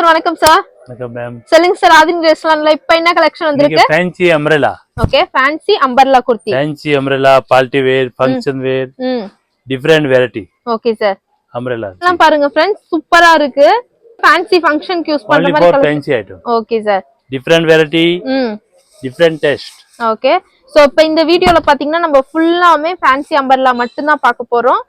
Sir வணக்கம் sir வணக்கம் ma'am சொல்லுங்க சார் ஆதின் ரெஸ்டாரண்ட்ல இப்ப என்ன கலெக்ஷன் வந்திருக்கு? Fancy umbrella okay fancy umbrella kurti fancy umbrella party wear function wear different variety okay sir umbrella எல்லாம் பாருங்க ஃப்ரெண்ட்ஸ் சூப்பரா இருக்கு. ஃபேன்சி ஃபங்க்ஷனுக்கு யூஸ் பண்ற மாதிரி fancy item. Okay sir variety hmm different taste. Okay so இப்போ இந்த வீடியோல பாத்தீங்கன்னா நம்ம ஃபுல்லாமே ஃபேன்சி அம்பர்லா மட்டும்தான் பார்க்க போறோம்.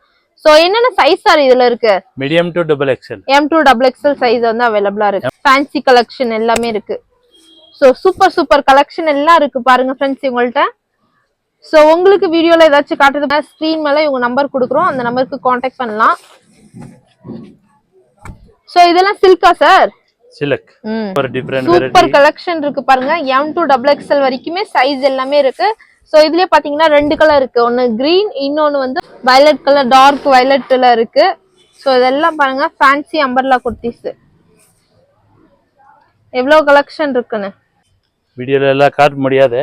சோ என்னென்ன சைஸ் சார் இதுல இருக்கு? Medium to double xl M to double XL size வந்து அவைலபிளா இருக்கு. ஃபேன்சி கலெக்ஷன் எல்லாமே இருக்கு. ஸோ சூப்பர் சூப்பர் கலெக்ஷன் எல்லாம் இருக்கு பாருங்க ஃப்ரெண்ட்ஸ் இவங்கள்ட்ட. ஸோ உங்களுக்கு வீடியோல ஏதாச்சும் காட்டுறது ஸ்க்ரீன் மேல இவங்க நம்பர் கொடுக்குறோம். அந்த நம்பருக்கு காண்டாக்ட் பண்ணலாம். ஸோ இதெல்லாம் சில்கா சார் different சூப்பர் கலெக்ஷன் இருக்கு பாருங்க. எம் டூ டபுள் எக்ஸ்எல் வரைக்குமே சைஸ் எல்லாமே இருக்கு. ஸோ இதுலயே பாத்தீங்கன்னா ரெண்டு கலர் இருக்கு. ஒன்னு கிரீன் இன்னொன்னு வந்து வயலட் கலர் டார்க் வயலட்ல இருக்கு. ஸோ இதெல்லாம் பாருங்க. ஃபேன்சி அம்பர்லா குர்த்திஸ் எவ்வளவு கலெக்ஷன் இருக்குன்னு? வீடியோல எல்லாம் காட்ட முடியாது.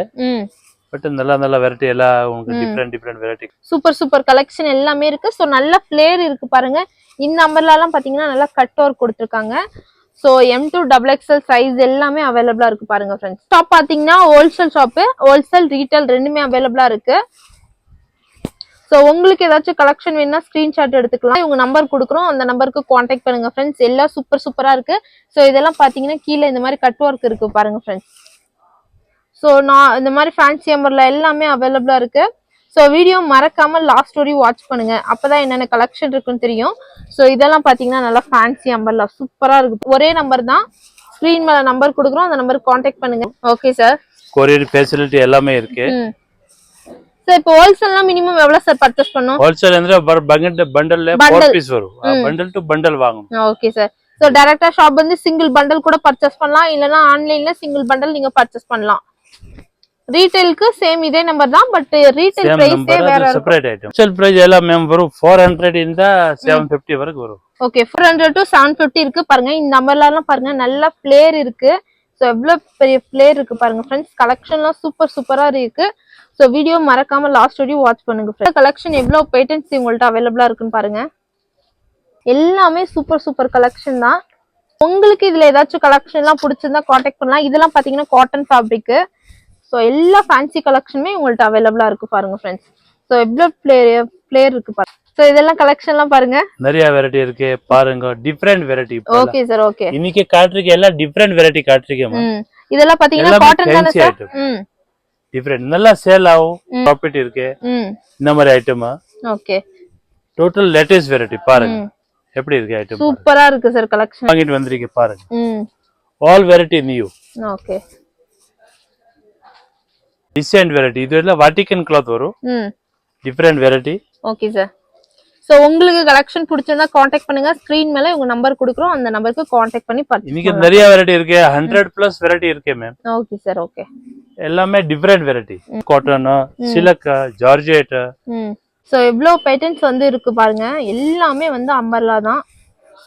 பட் நல்ல நல்ல வெரைட்டி எல்லாம் உங்களுக்கு different different variety super super collection எல்லாமே இருக்கு. ஸோ நல்ல ஃபிளேர் இருக்கு பாருங்க. இந்த அம்பர்லாம் பாத்தீங்கன்னா நல்லா கட் ஒர்க் கொடுத்துருக்காங்க. So M to double XL size எல்லாமே அவைலபிளாக இருக்கு பாருங்க ஃப்ரெண்ட்ஸ் ஷாப் பார்த்தீங்கன்னா ஹோல்சேல் ஷாப்பு ஹோல்சேல் ரீட்டைல் ரெண்டுமே அவைலபிளாக இருக்கு. ஸோ உங்களுக்கு ஏதாச்சும் கலெக்ஷன் வேணும்னா ஸ்க்ரீன்ஷாட் எடுத்துக்கலாம். இவங்க நம்பர் கொடுக்குறோம். அந்த நம்பருக்கு காண்டாக்ட் பண்ணுங்க ஃப்ரெண்ட்ஸ் எல்லாம் சூப்பர் சூப்பராக இருக்கு. ஸோ இதெல்லாம் பார்த்தீங்கன்னா கீழே இந்த மாதிரி கட் ஒர்க் இருக்கு பாருங்க ஃப்ரெண்ட்ஸ் ஸோ நான் இந்த மாதிரி ஃபேன்சி அம்பர்ல எல்லாமே அவைலபிளாக இருக்குது ஸோ வீடியோ மறக்காம லாஸ்ட் ஸ்டோரி வாட்ச் பண்ணுங்க. அப்பதான் என்னென்ன கலெக்ஷன் இருக்குன்னு தெரியும். ஸோ இதெல்லாம் பார்த்தீங்கன்னா நல்லா ஃபேன்சி நம்பர்ல சூப்பராக இருக்கு ஒரே நம்பர் தான். ஸ்க்ரீன் மேல நம்பர் கொடுக்குறோம். அந்த நம்பருக்கு காண்டாக்ட் பண்ணுங்க. ஓகே சார் கொரியர் ஃபெசிலிட்டி எல்லாமே இருக்கு. சார் இப்போ ஹோல்சேல்னா மினிமம் எவ்வளவு சார் பர்ச்சேஸ் பண்ணும்? ஹோல்சேல் வந்து பங்கட் பீஸ் வரும். பண்டல் டு பண்டல் வாங்கணும். Okay sir so directly shop வந்து சிங்கிள் பண்டல் கூட பர்ச்சேஸ் பண்ணலாம். இல்லைன்னா ஆன்லைன்ல சிங்கிள் பண்டல் நீங்க பர்ச்சேஸ் பண்ணலாம். ரீட்டைலுக்கு சேம் இதே நம்பர் தான் பட் ரீட்டைல் பிரைஸே வேற செப்பரேட் ஐட்டம் ரீட்டைல் பிரைஸ் எல்லாம் வரும் 400 இந்த 750 வரைக்கும் வரும். ஓகே 400 டு 750 இருக்கு பாருங்க. இந்த நம்பர்ல எல்லாம் பாருங்க நல்ல ஃப்ளேர் இருக்கு. சோ எவ்வளவு பெரிய ஃப்ளேர் இருக்கு பாருங்க फ्रेंड्स கலெக்ஷன்லாம் சூப்பர் சூப்பரா இருக்கு. சோ வீடியோ மறக்காம லாஸ்ட் வரையும் வாட்ச் பண்ணுங்க ஃப்ரெண்ட்ஸ் கலெக்ஷன் எவ்வளவு பேட்டன்ஸ் உங்கள்ட்ட அவைலபிளா இருக்குன்னு பாருங்க. எல்லாமே சூப்பர் சூப்பர் கலெக்ஷன் தான். உங்களுக்கு இதுல ஏதாச்சும் கலெக்ஷன் எல்லாம் பிடிச்சிருந்தா காண்டாக்ட் பண்ணலாம். இதெல்லாம் பாத்தீங்கன்னா காட்டன் ஃபேப்ரிக் ஸோ எல்லா ஃபேன்சி கலெக்ஷனுமே உங்கள்ட்ட அவைலபிளா இருக்கு பாருங்க ஃப்ரெண்ட்ஸ் ஸோ எவ்வளோ ஃபிளேர் ஃபிளேர் இருக்கு பாருங்க. ஸோ இதெல்லாம் கலெக்ஷன்லாம் பாருங்க. நிறைய வெரைட்டி இருக்கு. பாருங்க different variety okay sir okay இன்னைக்கு காட்டுறீங்க எல்லாம் டிஃப்ரெண்ட் வெரைட்டி காட்டுறீங்க ம். இதெல்லாம் பாத்தீங்கன்னா காட்டன் தானே சார் டிஃப்ரெண்ட் நல்லா சேல் ஆகும். ப்ராஃபிட் இருக்கு. இந்த மாதிரி item okay total latest variety பாருங்க. எப்படி இருக்கு ஐட்டம் சூப்பரா இருக்கு சார் கலெக்ஷன் வாங்கிட்டு வந்திருக்கீங்க பாருங்க. All variety new okay design variety இது எல்லாம் வாட்டிக்கன் கிளாத் வரும். Different variety okay sir so உங்களுக்கு கலெக்ஷன் பிடிச்சிருந்தா காண்டாக்ட் பண்ணுங்க. ஸ்க்ரீன் மேல உங்க நம்பர் கொடுக்குறோம். அந்த நம்பருக்கு காண்டாக்ட் பண்ணி இன்னைக்கு பர்ச்சேஸ் நிறைய வெரைட்டி இருக்கு. ஹண்ட்ரட் பிளஸ் வெரைட்டி இருக்கு மேம் ஓகே சார் ஓகே எல்லாமே different variety cotton silk georgette so எவ்வளோ பேட்டர்ன்ஸ் வந்து இருக்கு பாருங்க. எல்லாமே வந்து அம்பர்லா தான்.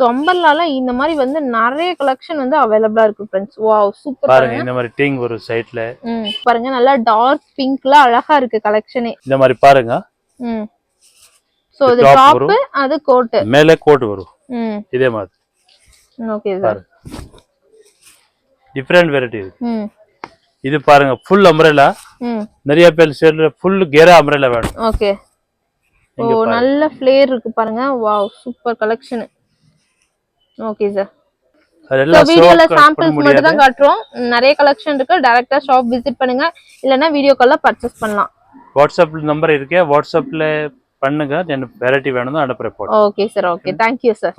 ஸோ அம்பர்லால இந்த மாதிரி வந்து நிறைய கலெக்ஷன் வந்து அவைலபிளா இருக்கு ஃப்ரெண்ட்ஸ் வாவ் சூப்பர் பாருங்க இந்த மாதிரி டிங் வரும் சைட்ல ம் பாருங்க நல்லா டார்க் பிங்க்ல அழகா இருக்கு கலெக்ஷனே இந்த மாதிரி பாருங்க. ம். ஸோ இது டாப். அது கோட்டு மேலே கோட் வரும். ம். இதே மாதிரி. ஓகே சார் டிஃப்ரெண்ட் வெரைட்டி இருக்கு. ம். இது பாருங்க ஃபுல் அம்ரேலா ம். நிறைய பேர் சேர்ல ஃபுல் கெரா அம்ரேலா வேணும். ஓகே ஓ நல்ல ஃப்ளேர் இருக்கு பாருங்க. Wow super collection okay sir வீடியோல சாம்பிள்ஸ் மட்டும் தான் காட்டுறோம். நிறைய கலெக்ஷன் இருக்கு. டைரக்டா ஷாப் விசிட் பண்ணுங்க. இல்லைன்னா வீடியோ கால்ல பர்ச்சேஸ் பண்ணலாம். வாட்ஸ்அப்ல நம்பர் இருக்கு. வாட்ஸ்அப்ல பண்ணுங்க. வெரைட்டி வேணும் அனுப்புறேன் okay sir okay thank you sir